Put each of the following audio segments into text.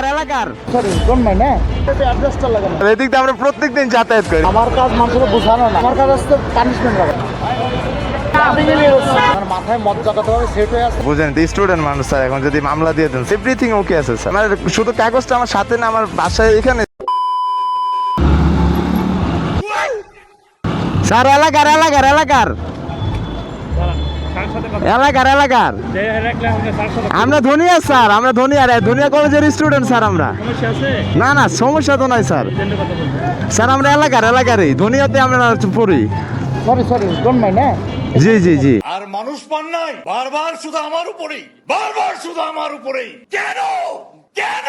এলাকার এলাকার। হ্যাঁ? এদিক দিয়ে আমরা প্রত্যেকদিন যাতায়াত করি। আমার কাজ মানুষকে বোঝানো না। আমার কাজ হচ্ছে পানিশমেন্ট আছে। বুঝেন স্টুডেন্ট মানুষ স্যার এখন যদি মামলা দিয়ে দেন এভরিথিং ওকে আছে স্যার। আমার শুধু কাগজটা আমার সাথে না আমার বাসায় এখানে স্যার এলাকার এলাকার এলাকার। এলাকার এলাকার আমরা ধনিয়া স্যার আমরা ধনিয়া ধনিয়া কলেজের স্টুডেন্ট স্যার আমরা না না সমস্যা তো নাই স্যার স্যার আমরা এলাকার এলাকারই ধনিয়াতে আমরা পড়ি সরি সরি ডোন্ট হ্যাঁ জি জি জি আর মানুষ পান নাই বারবার শুধু আমার উপরেই বারবার শুধু আমার উপরেই কেন কেন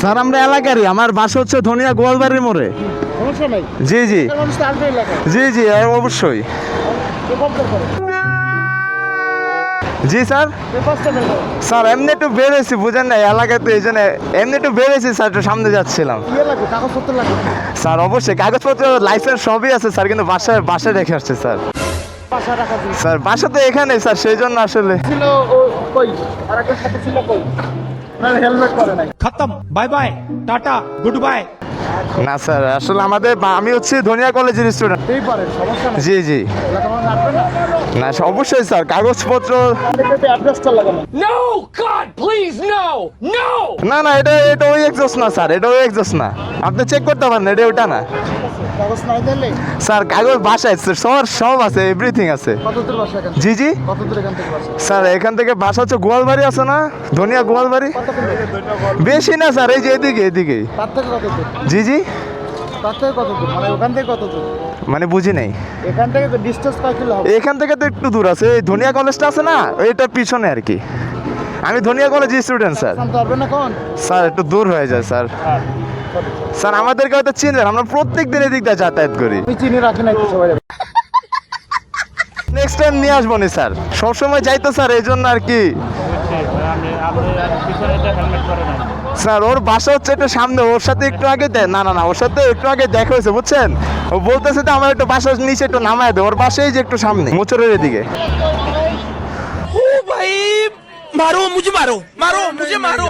স্যার আমরা এলাকারই। আমার বাসা হচ্ছে ধনিয়া গোয়ালবাড়ির মোড়ে। জি জি। জি জি অবশ্যই। জি স্যার? স্যার এমনি একটু বেরোয়েছি বুঝেন না এলাকায় তো এই জন্য এমনি একটু বেরোয়েছি স্যার একটু সামনে যাচ্ছিলাম। স্যার অবশ্যই কাগজপত্র লাইসেন্স সবই আছে স্যার কিন্তু বাসায় বাসায় রেখে আসছে স্যার। স্যার বাসা তো এখানে স্যার সেই জন্য আসলে ছিল কই? আর একটা সাথে ছিল কই? না হেলমেট পরে নাই। খতম bye bye tata goodbye না স্যার আসলে আমাদের আমি হচ্ছে ধনিয়া কলেজের স্টুডেন্ট জি জি। না অবশ্যই স্যার কাগজপত্র! না না এটা এটা ওই এক্সস্ট না স্যার এটা ওই এক্সস্ট না। আপনি চেক করতে পারেন এটা ওটা না। কাগজ নাই দিলে স্যার কাগজ বাসায় স্যার সব সব আছে এভরিথিং আছে। জি জি। স্যার এখান থেকে বাসা হচ্ছে গোয়ালবাড়ি আছে না? ধনিয়া গোয়ালবাড়ি? বেশি না স্যার এই যে এদিকে দূর জি জি। তার থেকে কত দূর? মানে ওখান থেকে কত দূর? মানে বুঝি নাই। এখান থেকে তো ডিস্টেন্স কয় কিলো হবে? এখান থেকে তো একটু দূর আছে। এই ধনিয়া কলেজটা আছে না এটার পিছনে আর কি। আমি ধনিয়া কলেজ স্টুডেন্ট স্যার। স্যার একটু দূর হয়ে যায় স্যার। স্যার আমাদেরকে হয়তো চিনলেন আমরা প্রত্যেক দিন এদিক দিয়ে যাতায়াত করি। আমি চিনি রাখি না সবাই নেক্সট টাইম নিয়ে আসব নি স্যার। সবসময় যাইতো স্যার এই জন্য আর কি। স্যার ওর বাসা হচ্ছে একটু সামনে ওর সাথে একটু আগে না না না ওর সাথে একটু আগে দেখা হয়েছে বুঝছেন? ও বলতেছে তো আমার একটু বাসার নিচে একটু নামায় দে ওর বাসায় যে একটু সামনে মোচরের এদিকে। ও ভাই মারো মুঝে মারো মারো মুঝে মারো।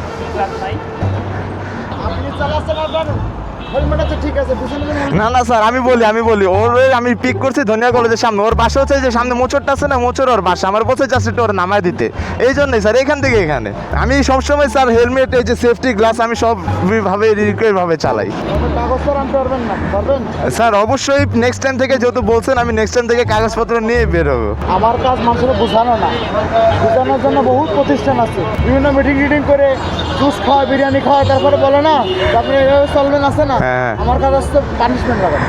আপনি চালাছেন আপনার না না স্যার আমি বলি আমি বলি। ওর আমি পিক করছি ধনিয়া কলেজের সামনে। ওর বাসা হচ্ছে যে সামনে মোচরটা আছে না মোচর ওর বাসা আমার বসে যাচ্ছে ওর নামায় দিতে। এই জন্যই স্যার এখান থেকে এখানে। আমি সবসময় স্যার হেলমেট এই যে সেফটি গ্লাস আমি সব ভাবে ভাবে চালাই। স্যার অবশ্যই নেক্সট টাইম থেকে যেহেতু বলছেন আমি নেক্সট টাইম থেকে কাগজপত্র নিয়ে বেরোবো আমার কাজ মানুষকে বোঝানো না। বোঝানোর জন্য বহুত প্রতিষ্ঠান আছে। বিভিন্ন মিটিং টিটিং করে জুস খাওয়ায় বিরিয়ানি খাওয়ায় তারপরে বলে না আপনি এভাবে চলবেন আছে না। আমার কাজ হচ্ছে পানিশমেন্ট লাগানো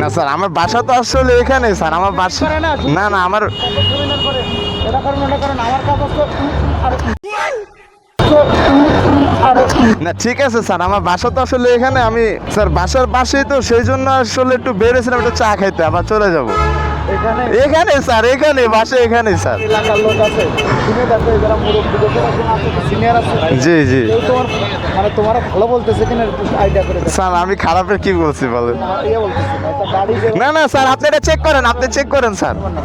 না স্যার আমার বাসা তো আসলে এখানে স্যার আমার বাসা না, না আমার এটা আমার কাজ না ঠিক আছে স্যার আমার বাসা তো আসলে এখানে আমি স্যার বাসার পাশেই তো সেই জন্য আসলে একটু বেরোছিলাম একটু চা খাইতে আবার চলে যাব। এখানে স্যার এখানে বাসা এখানে স্যার। এলাকার লোক আছে। যারা সিনিয়র জি জি। তোমার মানে তোমার ভালো বলতেছে কিনা আইডিয়া করে স্যার আমি খারাপের কি বলছি বলেন? ইয়ে বলতেছে না একটা গাড়ি যে না না স্যার আপনি এটা চেক করেন আপনি চেক করেন স্যার। মানে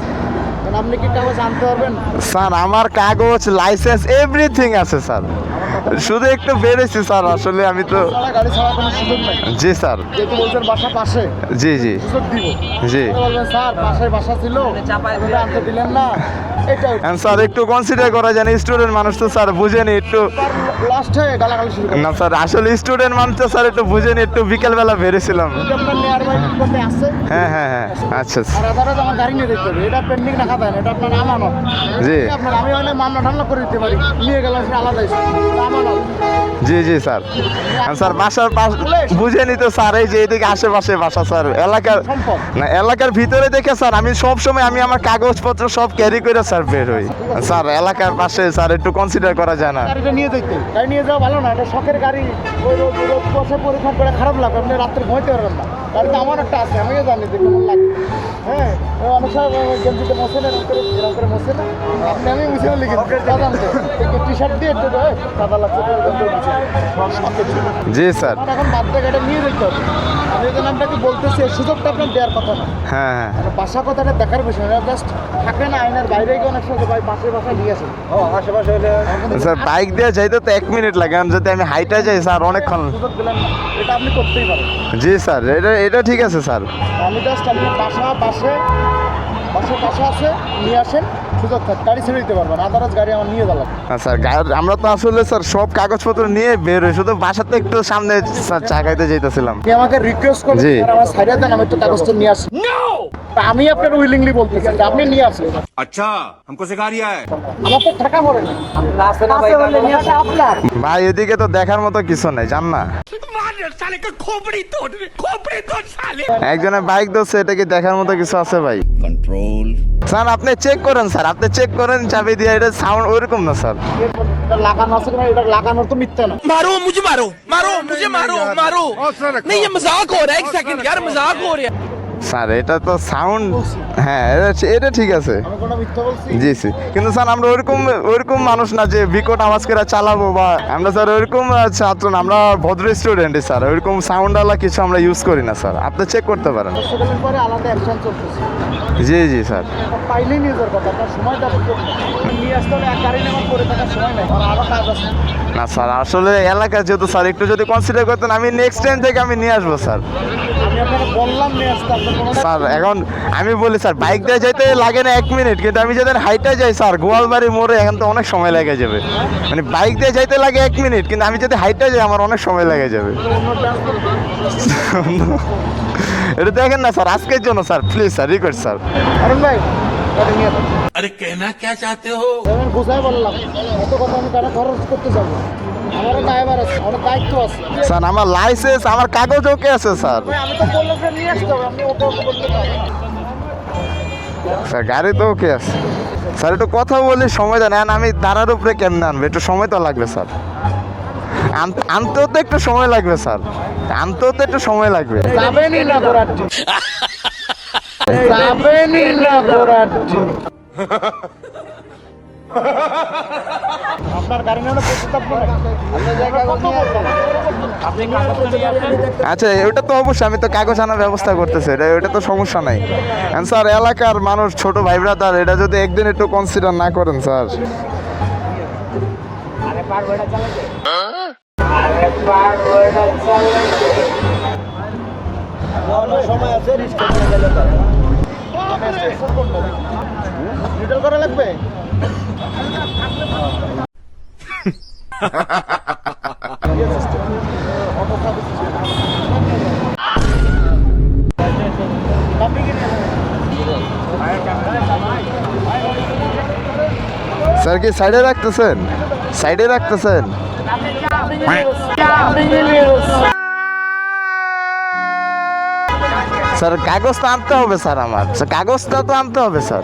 আপনি কি কাগজ আনতে পারবেন? স্যার আমার কাগজ লাইসেন্স এভরিথিং আছে স্যার। শুধু একটু বেড়েছি স্যার। আসলে আমি তো জি স্যার। বাসা পাশে। জি জি। জি। স্যার পাশে বাসা ছিল। আনতে দিলেন না। স্যার একটু কনসিডার করা যায় স্টুডেন্ট মানুষ তো স্যার বুঝেনি একটু না স্যার আসলে স্টুডেন্ট মানুষ তো স্যার একটু বুঝেনি একটু বিকেলবেলা বেরিয়েছিলাম আপনার নিয়ার বাই করতে আসছে। হ্যাঁ হ্যাঁ হ্যাঁ। আচ্ছা আচ্ছা। জি। আপনার আমি হলে মামলা টামলা করে দিতে পারি। নিয়ে গেলাম আলাদা জি জি, স্যার। স্যার, বাসার পাশ বুঝেনি তো স্যার, এই যে এদিকে আশেপাশে বাসা, স্যার। এলাকার না, এলাকার ভিতরে দেখে, স্যার, আমি সব সময় আমি আমার কাগজপত্র সব ক্যারি করে, স্যার, বের হই। স্যার, এলাকার পাশে, স্যার, একটু কনসিডার করা যায় না। গাড়িটা নিয়ে দেখতে। গাড়ি নিয়ে যাওয়া ভালো না, এটা শখের গাড়ি। করে খারাপ লাগবে আপনি রাত্রে ঘুমাইতে পারবেন না। গাড়িতে আমার একটা আছে আমিও জানি যে কেমন লাগে। হ্যাঁ অনেক সময় গেঞ্জিতে মশে না এরকম করে এরকম করে মশে না। আপনি আমি মুছে লিখে টি শার্ট দিয়ে একটু দেয় সাদা লাগছে। জি স্যার। এখন বাদ দিয়ে নিয়ে দেখতে হবে। আমি যেন আপনাকে বলতেছি এই সুযোগটা আপনার দেওয়ার কথা না। হ্যাঁ হ্যাঁ। বাসা কথাটা দেখার বিষয় না জাস্ট থাকে না আয়নার বাইরে গিয়ে অনেক সময় ভাই পাশে বাসা নিয়ে আসেন ও আশেপাশে হলে স্যার বাইক দিয়ে যাইতে তো এক মিনিট লাগে আর যদি আমি হাইটা যাই স্যার অনেকক্ষণ সুযোগ দিলেন এটা আপনি করতেই পারেন। জি স্যার এটা এটা ঠিক আছে স্যার। আমি জাস্ট বাসা পাশে পাশে আছে নিয়ে আসেন। সুযোগ থাকে গাড়ি ছেড়ে দিতে পারবেন আদারস গাড়ি আমার নিয়ে যাবেন না স্যার গা- আমরা তো আসলে স্যার সব কাগজপত্র নিয়ে বের হই শুধু বাসাতে একটু সামনে স্যার চা খাইতে যাইতেছিলাম আপনি আমাকে রিকোয়েস্ট করবেন জি। স্যার, আমার সাইডে দেন আমি একটু কাগজটা নিয়ে আসি No! আমি আপনার উইলিংলি বলতেছি যে আপনি নিয়ে আসেন अच्छा हमको सिखा रिया है আমার তো টাকা পড়ে না পাশে হলে নিয়ে আসা আপনার ভাই এদিকে তো দেখার মতো কিছু নাই জান না मार साले का खोपड़ी तोड़ खोपड़ी तोड़ साले একজনের বাইক ধরছে এটা কি দেখার মতো কিছু আছে ভাই कंट्रोल স্যার আপনি চেক করেন স্যার আপনি চেক করেন চাবি দিয়ে এটা সাউন্ড ওইরকম না স্যার এটা লাগানো আছে কিনা এটা লাগানোর তো মিথ্যা না मारो मुझे मारो मारो मुझे मारो मारो नहीं ये मजाक हो रहा है एक सेकंड यार मजाक हो रहा है স্যার এটা তো সাউন্ড হ্যাঁ এটা- এটা ঠিক আছে। জি জি। কিন্তু স্যার আমরা ওইরকম ওইরকম মানুষ না যে বিকট আওয়াজ করে চালাবো বা আমরা স্যার ওইরকম ছাত্র না আমরা ভদ্র স্টুডেন্ট স্যার। ওইরকম সাউন্ডওয়ালা কিছু আমরা ইউজ করি না স্যার। আপনি চেক করতে পারেন। জি জি স্যার। পাইলেই নিয়ে যাওয়ার কথা সময়টা নিয়ে আসতে হলে এক গাড়ি নেওয়ার পরে থাকার সময় নেই আরও কাজ আছে। না স্যার আসলে এলাকা যেহেতু স্যার একটু যদি কনসিডার করতেন আমি নেক্সট টাইম থেকে আমি নিয়ে আসব স্যার। আমি আপনাকে বললাম নিয়ে আসতে স্যার এখন আমি বলি স্যার বাইক দিয়ে যাইতে লাগে না এক মিনিট কিন্তু আমি যেদিন হাইটে যাই স্যার গোয়ালবাড়ি মোড়ে এখন তো অনেক সময় লেগে যাবে। মানে বাইক দিয়ে যাইতে লাগে এক মিনিট কিন্তু আমি যদি হাইটে যাই আমার অনেক সময় লেগে যাবে। এটা দেখেন না স্যার আজকের জন্য sir please sir request sir. আরে কেনা কে চাতে হো? আমি বুঝাই বললাম এত কথা আমি টাকা খরচ করতে যাব আমার ড্রাইভার আছে আমার দায়িত্ব আছে। স্যার আমার লাইসেন্স আমার কাগজ ওকে আছে স্যার? আমি তো বললাম স্যার গাড়ি তো ওকে আছে। স্যার একটু কথা বলি সময় দেন। এখন আমি তারার উপরে কেমনে আনবে? একটু সময় তো লাগবে স্যার। আন- আনতেও তো একটু সময় লাগবে স্যার। আনতেও তো একটু সময় লাগবে। যাবেনই না যাবেনই না আচ্ছা ওটা তো অবশ্যই আমি তো কাগজ আনার ব্যবস্থা করতেছি এটা ওটা তো সমস্যা নাই। স্যার এলাকার মানুষ ছোট ভাই ব্রাদার এটা যদি একদিন একটু কনসিডার না করেন স্যার করা লাগবে? স্যার কি সাইডে রাখতেছেন? সাইডে রাখতেছেন? স্যার কাগজটা আনতে হবে স্যার আমার। কাগজটা তো আনতে হবে স্যার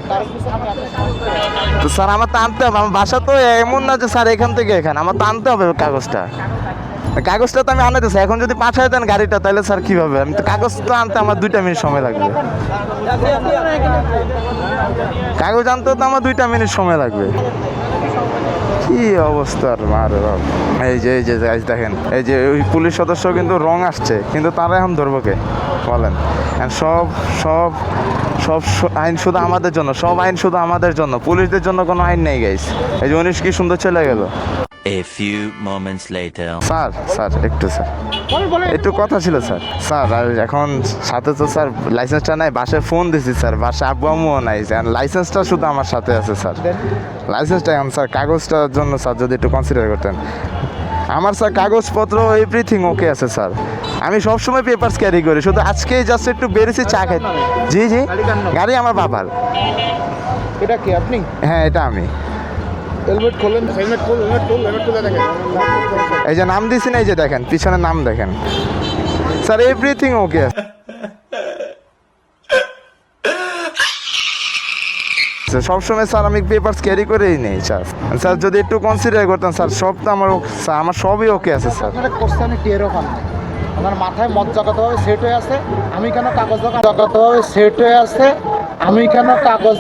তো স্যার, আমার তো আনতে হবে, আমার বাসা তো এমন না যে স্যার এখান থেকে এখানে, আমার তো আনতে হবে কাগজটা। কাগজটা তো আমি আনাইতেছি এখন যদি পাঠায় দেন গাড়িটা, তাহলে স্যার কীভাবে? আমি তো কাগজ তো আনতে আমার দুইটা মিনিট সময় লাগবে। কাগজ আনতে তো আমার দুইটা মিনিট সময় লাগবে। কি অবস্থার মারে বাপ। এই যে এই যে গাছ দেখেন। এই যে, ওই পুলিশ সদস্য কিন্তু রং আসছে, কিন্তু তারা এখন ধরবো কে? বলেন। সব সব সব আইন শুধু আমাদের জন্য, সব আইন শুধু আমাদের জন্য। পুলিশদের জন্য কোনো আইন নেই গাইস এই যে, উনিশ কি সুন্দর চলে গেল। A few moments later. Sir sir একটু স্যার। একটু কথা ছিল স্যার। স্যার আর এখন সাথে তো স্যার লাইসেন্সটা নাই বাসায় ফোন দিছি স্যার। বাসায় আব্বু আম্মুও নাই লাইসেন্সটা শুধু আমার সাথে আছে স্যার। লাইসেন্সটা এখন স্যার কাগজটার জন্য স্যার যদি একটু কনসিডার করতেন। আমার স্যার কাগজপত্র এভরিথিং ওকে আছে স্যার। আমি সবসময় পেপারস ক্যারি করি। শুধু আজকে জাস্ট একটু বেরিয়েছি চা খাই। জি জি। গাড়ি আমার বাবার। এটা কি আপনি? হ্যাঁ এটা আমি। হেলমেট খোলেন। হেলমেট খোল হেলমেট খোল হেলমেট খুলে দেখেন। এই যে নাম দিছি না এই যে দেখেন পিছনে নাম দেখেন। স্যার এভরিথিং ওকে সবসময় স্যার আমি পেপারস ক্যারি করেই নেই স্যার স্যার যদি একটু কনসিডার করতেন স্যার সব তো আমার ও- আমার সবই ওকে আছে স্যার কোশ্চেন টেরও পান আমার মাথায় মজ্জাগতভাবে সেট হয়ে আছে আমি কেন কাগজ জগতভাবে সেট হয়ে আছে আমি কেন কাগজ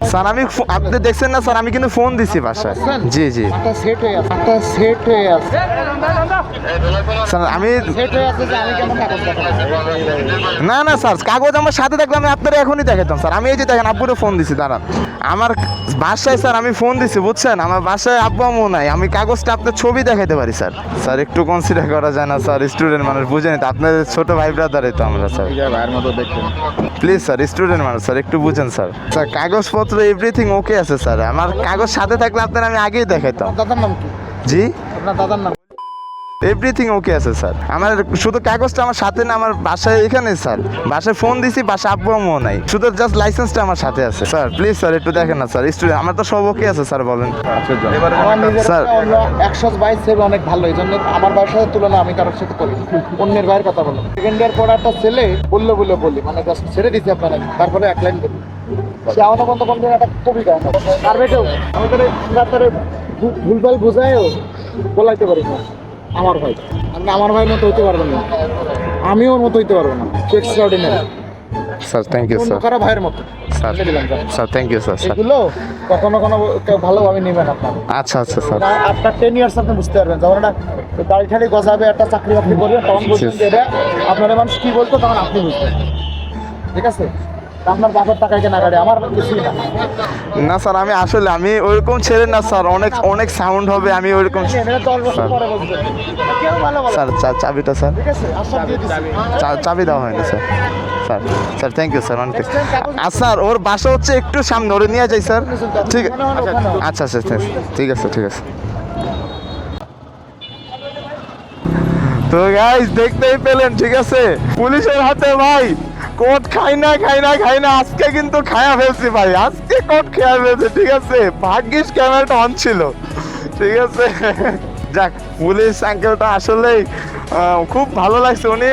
স্যার আমি আপনি দেখছেন না স্যার আমি কিন্তু ফোন দিছি বাসায়। বুঝছেন? জি। জি একটা সেট আছে একটা সেট আছে। স্যার আমি আমি না না স্যার কাগজ আমার সাথে থাকলে আমি আপনারা এখনই দেখাতাম স্যার। আমি এই যে দেখেন আব্বুরে ফোন দিছি দাঁড়ান। আমার বাসায় স্যার আমি ফোন দিছি বুঝছেন? আমার বাসায় আব্বু আম্মু নাই আমি কাগজটা আপনার ছবি দেখাইতে পারি স্যার। স্যার একটু কনসিডার করা যায় না স্যার স্টুডেন্ট মানুষ বুঝেনি তো আপনাদের ছোট ভাই ব্রাদারই তো আমরা স্যার। প্লিজ স্যার স্টুডেন্ট মানুষ স্যার একটু বুঝেন স্যার। স্যার কাগজপত্র এভরিথিং ওকে আছে স্যার আমার কাগজ সাথে থাকলে আপনার আমি আগেই দেখাইতাম। দাদার নাম কি? জি? আপনার দাদার নাম? এভরিথিং ওকে আছে স্যার আমার শুধু কাগজটা আমার সাথে না আমার বাসায় এখানে স্যার বাসায় ফোন দিছি বাসা আব্বু আম্মু নাই। শুধু জাস্ট লাইসেন্সটা আমার সাথে আছে স্যার প্লিজ স্যার একটু দেখেন না স্যার স্টুডেন্ট আমার তো সব ওকে আছে স্যার বলেন। স্যার। অন্য একশো বাইশ সেভ অনেক ভালো এই জন্য আমার সাথে তুলনা আমি কারোর সাথে করি অন্যের ভাইয়ের কথা বলো। সেকেন্ড ইয়ার পর একটা ছেলে বলল বলে বলি মানে জাস্ট ছেড়ে দিছি আপনারা তারপরে এক লাইন বলি। সে আমার বন্ধ কোন একটা কবিতা আর বেটেও আমি তাহলে তারে ভুলভাল বুঝায়ও বলাইতে পারি না আমার ভাই। আপনি আমার ভাইয়ের মতো হইতে পারবেন না। আমিও ওর মতো হইতে পারব না extraordinary sir thank you sir কারও ভাইয়ের মতো। Sir sir. Thank you sir এগুলো কখনো কোনো কেউ ভালোভাবে নেবেন আপনার। আচ্ছা আচ্ছা স্যার। আপনার টেন ইয়ার্স আপনি বুঝতে পারবেন যখন একটা গাড়ি ঠাড়ি গজাবে একটা চাকরি বাকরি করবেন তখন বুঝবেন যে আপনার মানুষ কি বলতো তখন আপনি বুঝবেন। ঠিক আছে? আপনার বাপের টাকায় কেনা আমার কিছুই না। না স্যার আমি আসলে আমি ওইরকম ছেড়ে না স্যার অনেক অনেক সাউন্ড হবে আমি ওইরকম বলে স্যার চাবিটা স্যার। চাবি দেওয়া হয়নি sir. Sir sir thank you sir অনেক। আর স্যার ওর বাসা হচ্ছে একটু সামনে ওরে নিয়ে যাই স্যার। ঠিক আচ্ছা আচ্ছা, ঠিক আছে ঠিক আছে। তো গাইস দেখতেই পেলেন, ঠিক আছে? পুলিশের হাতে ভাই, কোট খাই না খাই না খাই না, আজকে কিন্তু খায়া ফেলছি ভাই, আজকে কোট খেয়া ফেলছে, ঠিক আছে? ভাগ্যিস ক্যামেরাটা অন ছিল, ঠিক আছে? যাক, পুলিশ আঙ্কেলটা আসলেই খুব ভালো লাগছে। উনি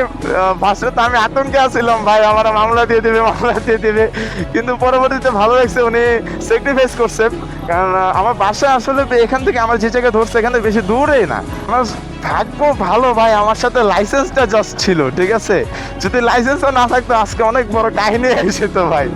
ফার্স্টে তো আমি আতঙ্কে আছিলাম ভাই আমার মামলা দিয়ে দিবে, মামলা দিয়ে দিবে। কিন্তু পরবর্তীতে ভালো লাগছে উনি স্যাক্রিফাইস করছেন কারণ আমার বাসা আসলে এখান থেকে আমার যে জায়গায় ধরছে, এখান থেকে বেশি দূরেই না। আমার ভাগ্য ভালো ভাই, আমার সাথে লাইসেন্সটা জাস্ট ছিল, ঠিক আছে? যদি লাইসেন্সও না থাকতো, আজকে অনেক বড় কাহিনী এসে তো ভাই।